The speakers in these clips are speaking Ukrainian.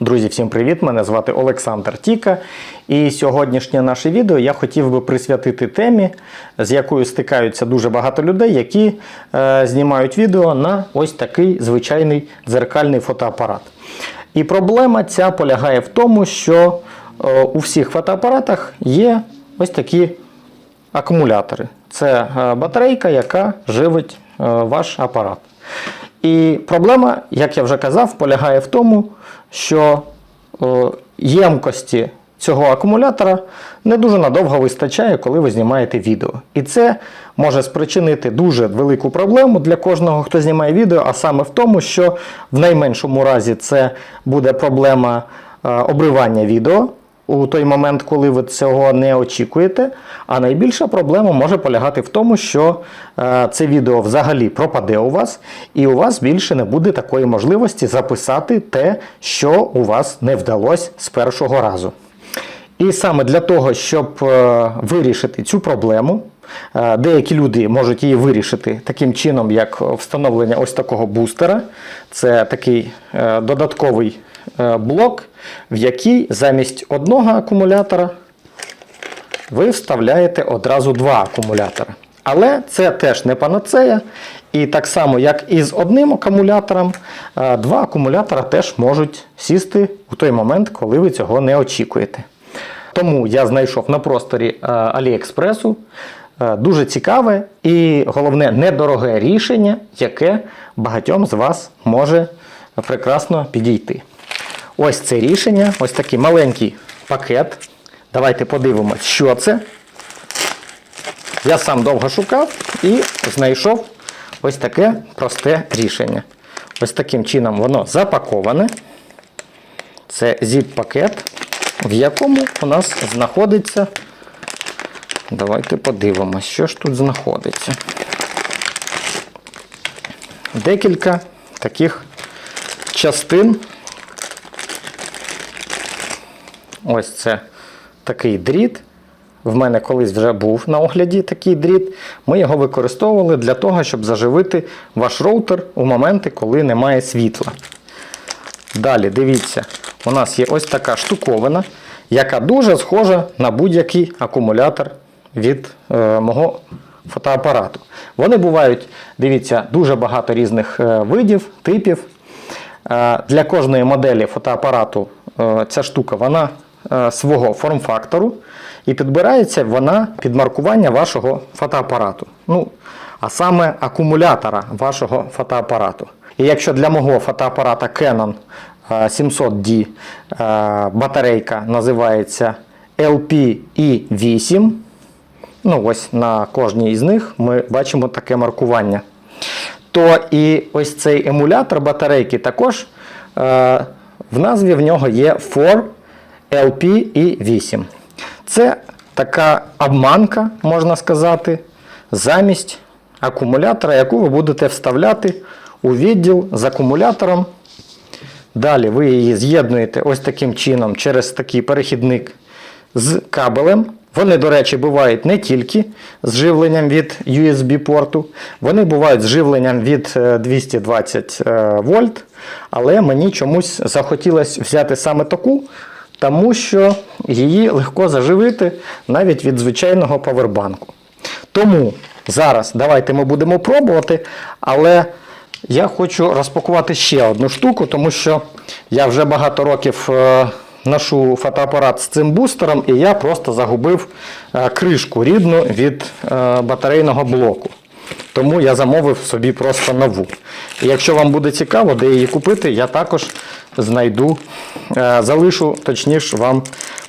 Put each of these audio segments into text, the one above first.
Друзі, всім привіт! Мене звати Олександр Тіка. І сьогоднішнє наше відео я хотів би присвятити темі, з якою стикаються дуже багато людей, які е, знімають відео на ось такий звичайний дзеркальний фотоапарат. І проблема ця полягає в тому, що е, у всіх фотоапаратах є ось такі акумулятори. Це е, батарейка, яка живить е, ваш апарат. І проблема, як я вже казав, полягає в тому, що е, ємкості цього акумулятора не дуже надовго вистачає, коли ви знімаєте відео. І це може спричинити дуже велику проблему для кожного, хто знімає відео, а саме в тому, що в найменшому разі це буде проблема е, обривання відео у той момент, коли ви цього не очікуєте. А найбільша проблема може полягати в тому, що е, це відео взагалі пропаде у вас, і у вас більше не буде такої можливості записати те, що у вас не вдалося з першого разу. І саме для того, щоб е, вирішити цю проблему, е, деякі люди можуть її вирішити таким чином, як встановлення ось такого бустера. Це такий додатковий блок, в який замість одного акумулятора ви вставляєте одразу два акумулятори. Але це теж не панацея. І так само, як і з одним акумулятором, е, два акумулятора теж можуть сісти у той момент, коли ви цього не очікуєте. Тому я знайшов на просторі е, Аліекспресу е, дуже цікаве і головне недороге рішення, яке багатьом з вас може прекрасно підійти. Ось це рішення, ось такий маленький пакет. Давайте подивимось, що це. Я сам довго шукав і знайшов ось таке просте рішення. Ось таким чином воно запаковане. Це зіп-пакет, в якому у нас знаходиться. Давайте подивимось, що ж тут знаходиться. Декілька таких частин. Ось це такий дріт. В мене колись вже був на огляді такий дріт. Ми його використовували для того, щоб заживити ваш роутер у моменти, коли немає світла. Далі, дивіться, у нас є ось така штуковина, яка дуже схожа на будь-який акумулятор від е, мого фотоапарату. Вони бувають, дивіться, дуже багато різних е, видів, типів. Е, для кожної моделі фотоапарату е, ця штука вона свого форм-фактору і підбирається вона під маркування вашого фотоапарату. Ну, а саме акумулятора вашого фотоапарату. І якщо для мого фотоапарата Canon е, 700D е, батарейка називається LPE8, ну ось на кожній із них ми бачимо таке маркування. То і ось цей емулятор батарейки також е, в назві в нього є 4 LPE8. Це така обманка, можна сказати, замість акумулятора, яку ви будете вставляти у відділ з акумулятором. Далі ви її з'єднуєте ось таким чином через такий перехідник з кабелем. Вони, до речі, бувають не тільки з живленням від USB-порту, вони бувають з живленням від е, 220 е, вольт. Але мені чомусь захотілося взяти саме таку, тому що її легко заживити навіть від звичайного павербанку. Тому зараз давайте ми будемо пробувати, але я хочу розпакувати ще одну штуку, тому що я вже багато років е, ношу фотоапарат з цим бустером, і я просто загубив е, кришку рідну від е, батарейного блоку. Тому я замовив собі просто нову. І якщо вам буде цікаво, де її купити, я також знайду, е, залишу точніше вам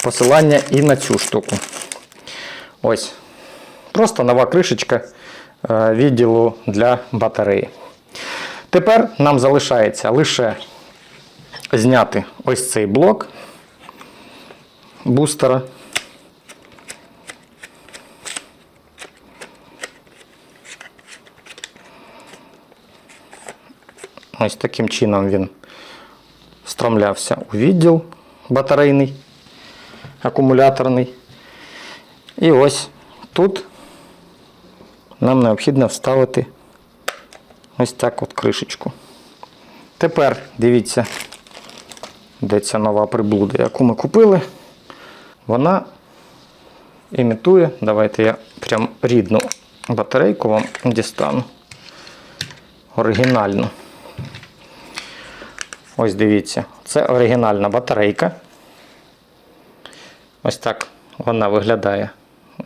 посилання і на цю штуку. Ось. Просто нова кришечка е, відділу для батареї. Тепер нам залишається лише зняти ось цей блок бустера. Ось таким чином він встромлявся у відділ батарейний, акумуляторний. І ось тут нам необхідно вставити ось так от кришечку. Тепер дивіться, де ця нова приблуда, яку ми купили, вона імітує. Давайте я прям рідну батарейку вам дістану. Оригінальну. Ось дивіться, це оригінальна батарейка. Ось так вона виглядає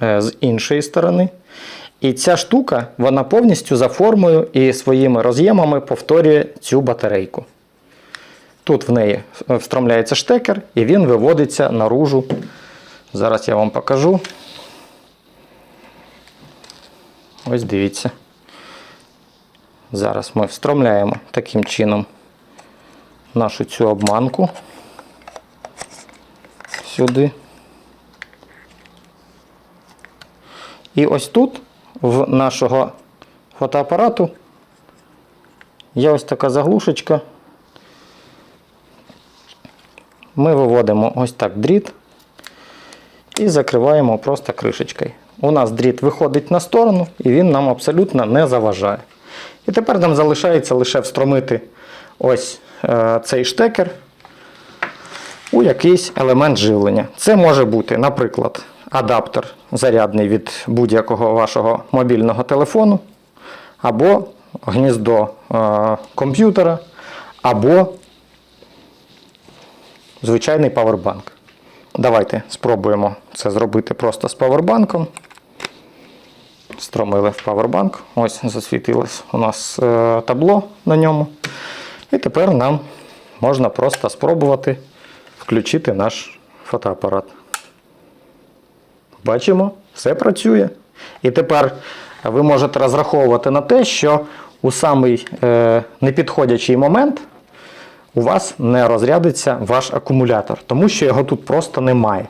е, з іншої сторони. І ця штука, вона повністю за формою і своїми роз'ємами повторює цю батарейку. Тут в неї встромляється штекер і він виводиться наружу. Зараз я вам покажу. Ось дивіться. Зараз ми встромляємо таким чином нашу цю обманку сюди. І ось тут в нашого фотоапарату є ось така заглушечка. Ми виводимо ось так дріт і закриваємо просто кришечкою. У нас дріт виходить на сторону і він нам абсолютно не заважає. І тепер нам залишається лише встромити ось цей штекер у якийсь елемент живлення. Це може бути, наприклад, адаптер зарядний від будь-якого вашого мобільного телефону, або гніздо е, комп'ютера, або звичайний павербанк. Давайте спробуємо це зробити просто з павербанком. Стромили в павербанк. Ось засвітилось у нас е, табло на ньому. І тепер нам можна просто спробувати включити наш фотоапарат. Бачимо, все працює. І тепер ви можете розраховувати на те, що у самий е, непідходячий момент у вас не розрядиться ваш акумулятор, тому що його тут просто немає.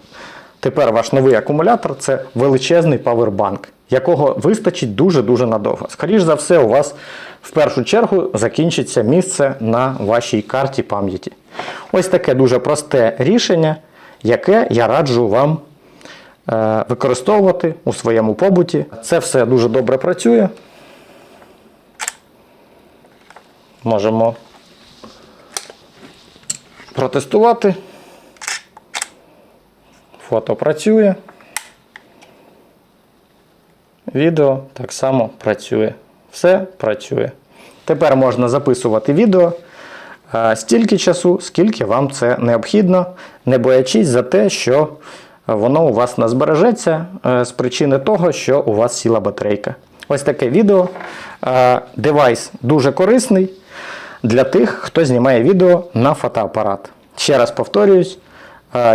Тепер ваш новий акумулятор це величезний павербанк, якого вистачить дуже-дуже надовго. Скоріше за все, у вас в першу чергу закінчиться місце на вашій карті пам'яті. Ось таке дуже просте рішення, яке я раджу вам е, використовувати у своєму побуті. Це все дуже добре працює. Можемо протестувати. Фото працює. Відео так само працює. Все працює. Тепер можна записувати відео стільки часу, скільки вам це необхідно, не боячись за те, що воно у вас не збережеться з причини того, що у вас сіла батарейка. Ось таке відео. Девайс дуже корисний для тих, хто знімає відео на фотоапарат. Ще раз повторююсь,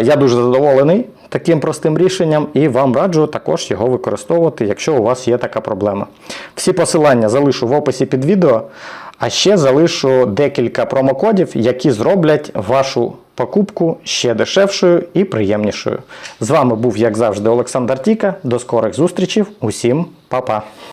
я дуже задоволений таким простим рішенням і вам раджу також його використовувати, якщо у вас є така проблема. Всі посилання залишу в описі під відео, а ще залишу декілька промокодів, які зроблять вашу покупку ще дешевшою і приємнішою. З вами був, як завжди, Олександр Тіка. До скорих зустрічей. Усім па-па!